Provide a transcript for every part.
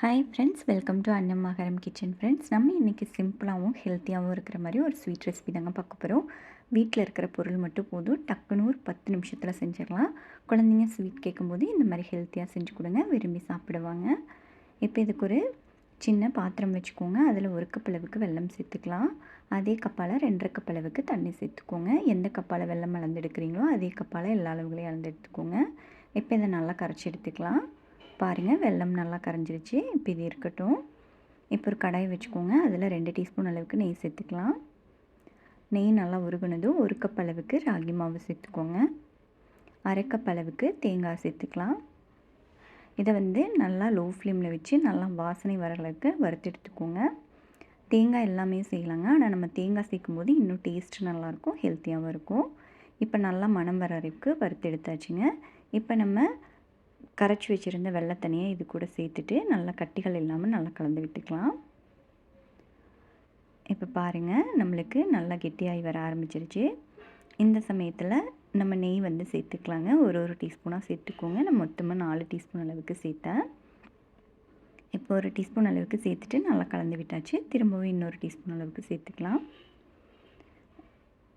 Hi friends welcome to Annamakaram kitchen friends நம்ம இன்றைக்கி சிம்பிளாகவும் ஹெல்த்தியாகவும் இருக்கிற மாதிரி ஒரு ஸ்வீட் ரெசிபி தாங்க பார்க்க போகிறோம் வீட்டில் இருக்கிற பொருள் மட்டும் போதும். டக்குன்னு ஒரு பத்து நிமிஷத்தில் செஞ்சிடலாம். குழந்தைங்க ஸ்வீட் கேட்கும்போது இந்த மாதிரி ஹெல்த்தியாக செஞ்சு கொடுங்க. விரும்பி சாப்பிடுவாங்க. இப்போ இதுக்கு ஒரு சின்ன பாத்திரம் வச்சுக்கோங்க. அதில் ஒரு கப் அளவுக்கு வெல்லம் சேர்த்துக்கலாம். அதே கப்பால் ரெண்டரை கப் அளவுக்கு தண்ணி சேர்த்துக்கோங்க. எந்த கப்பால் வெல்லம் அளந்து எடுக்கிறீங்களோ அதே கப்பால் எல்லா அளவுகளையும் அளந்து எடுத்துக்கோங்க இப்போ இதை நல்லா கரைச்சி எடுத்துக்கலாம். பாருங்கள் வெல்லம் நல்லா கரைஞ்சிருச்சு. இப்போ இது இருக்கட்டும். இப்போ ஒரு கடாயை வச்சுக்கோங்க. அதில் ரெண்டு டீஸ்பூன் அளவுக்கு நெய் சேர்த்துக்கலாம். நெய் நல்லா உருகுனதும் ஒரு கப் அளவுக்கு ராகி மாவு சேர்த்துக்கோங்க. அரை கப் அளவுக்கு தேங்காய் சேர்த்துக்கலாம். இதை வந்து நல்லா லோ ஃப்ளேமில் வச்சு நல்லா வாசனை வர அளவுக்கு வறுத்து எடுத்துக்கோங்க. தேங்காய் எல்லாமே செய்யலாங்க. ஆனால் நம்ம தேங்காய் சேர்க்கும் போது இன்னும் டேஸ்ட் நல்லாயிருக்கும் ஹெல்த்தியாகவும் இருக்கும். இப்போ நல்லா மனம் வர அளவுக்கு வறுத்து எடுத்தாச்சுங்க. இப்போ நம்ம கரைச்சி வச்சுருந்த வெள்ளை தண்ணியை இது கூட சேர்த்துட்டு நல்லா கட்டிகள் இல்லாமல் நல்லா கலந்து விட்டுக்கலாம். இப்போ பாருங்கள் நம்மளுக்கு நல்லா கெட்டியாகி வர ஆரம்பிச்சிருச்சு. இந்த சமயத்தில் நம்ம நெய் வந்து சேர்த்துக்கலாங்க. ஒரு ஒரு டீஸ்பூனாக சேர்த்துக்கோங்க. நான் மொத்தமாக நாலு டீஸ்பூன் அளவுக்கு சேர்த்தேன். இப்போ ஒரு டீஸ்பூன் அளவுக்கு சேர்த்துட்டு நல்லா கலந்து விட்டாச்சு. திரும்பவும் இன்னொரு டீஸ்பூன் அளவுக்கு சேர்த்துக்கலாம்.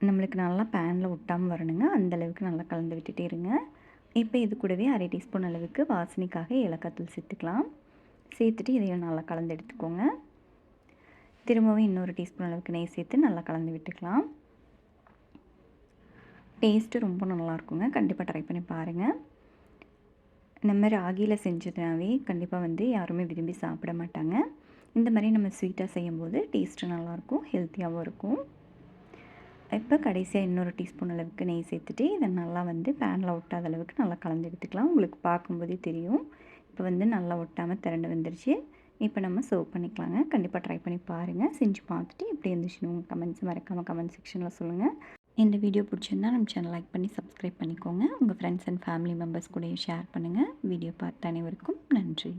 நம்மளுக்கு நல்லா பேனில் ஒட்டாமல் வரணுங்க. அந்தளவுக்கு நல்லா கலந்து விட்டுட்டே இருங்க. இப்போ இது கூடவே அரை டீஸ்பூன் அளவுக்கு வாசனைக்காக ஏலக்காய் சேர்த்துக்கலாம். சேர்த்துட்டு இதையும் நல்லா கலந்து எடுத்துக்கோங்க. திரும்பவும் இன்னொரு டீஸ்பூன் அளவுக்கு நெய் சேர்த்து நல்லா கலந்து விட்டுக்கலாம். டேஸ்ட்டு ரொம்ப நல்லாயிருக்குங்க கண்டிப்பாக ட்ரை பண்ணி பாருங்கள் நம்ம ராகியில் செஞ்சதுனாவே கண்டிப்பாக வந்து யாருமே விரும்பி சாப்பிட மாட்டாங்க. இந்த மாதிரி நம்ம ஸ்வீட்டாக செய்யும்போது டேஸ்ட்டு நல்லாயிருக்கும் ஹெல்த்தியாகவும் இருக்கும். இப்போ கடைசியாக இன்னொரு டீஸ்பூன் அளவுக்கு நெய் சேர்த்துட்டு இதை நல்லா வந்து பேனில் ஒட்டாத அளவுக்கு நல்லா கலந்து எடுத்துக்கலாம். உங்களுக்கு பார்க்கும்போதே தெரியும். இப்போ வந்து நல்லா ஒட்டாமல் திரண்டு வந்துருச்சு. இப்போ நம்ம சர்வ் பண்ணிக்கலாங்க. கண்டிப்பாக ட்ரை பண்ணி பாருங்கள் செஞ்சு பார்த்துட்டு எப்படி இருந்துச்சுன்னு உங்கள் கமெண்ட்ஸ் மறக்காமல் கமெண்ட் செக்ஷனில் சொல்லுங்கள் இந்த வீடியோ பிடிச்சிருந்தா நம்ம சேனல் லைக் பண்ணி சப்ஸ்கிரைப் பண்ணிக்கோங்க. உங்கள் ஃப்ரெண்ட்ஸ் அண்ட் ஃபேமிலி மெம்பர்ஸ் கூடயும் ஷேர் பண்ணுங்கள் வீடியோ பார்த்த அனைவருக்கும் நன்றி.